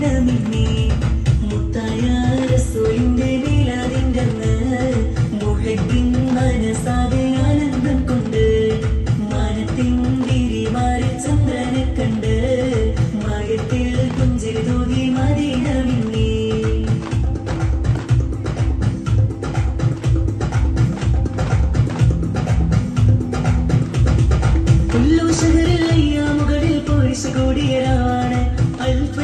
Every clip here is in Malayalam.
ദിനമിന്നെ മുത്തായ റസൂലിന്റെ വിലാതിന്റെന്ന് മുഹദ്ദിൻ മനസാകെ കൊണ്ട് മാനത്തിൻ തിരിമാറി ചന്ദ്രനെ കണ്ട് മയത്തിൽ കുഞ്ചിൽ തൂകി മദീനമിന്നെ. ഉള്ളൂ ഷഹറിൽ അയ്യാമുകളിൽ പോയി കൂടിയരാണ് അൽപ്പ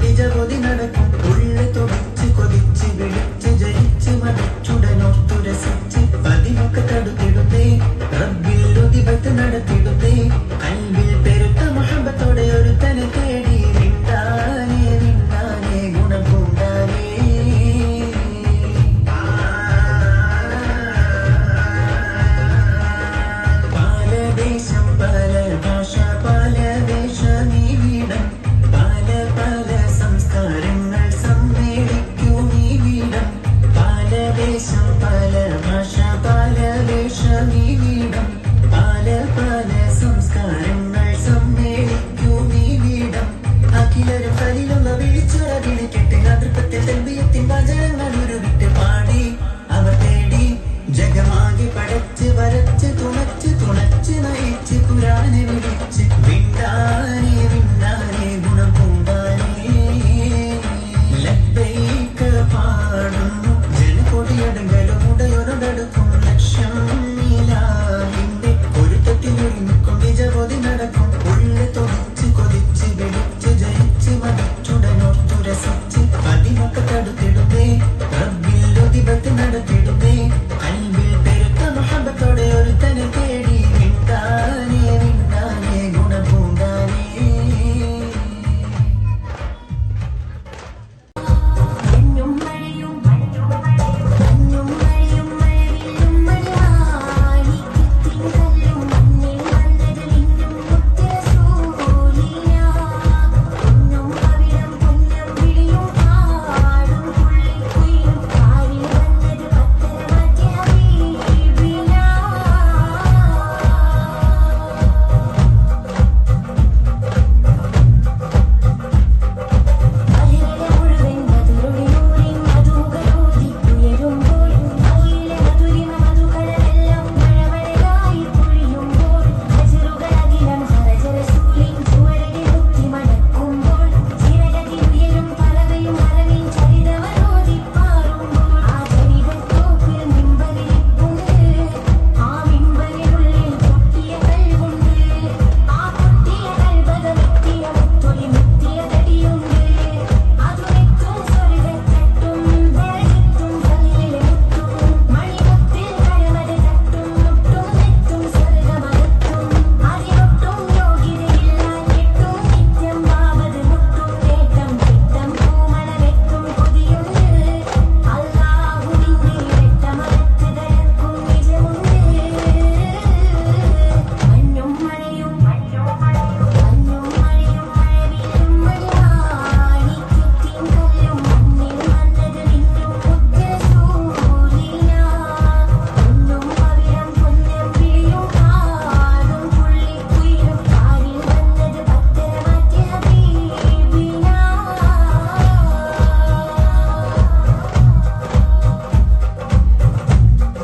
नीचे गोदी में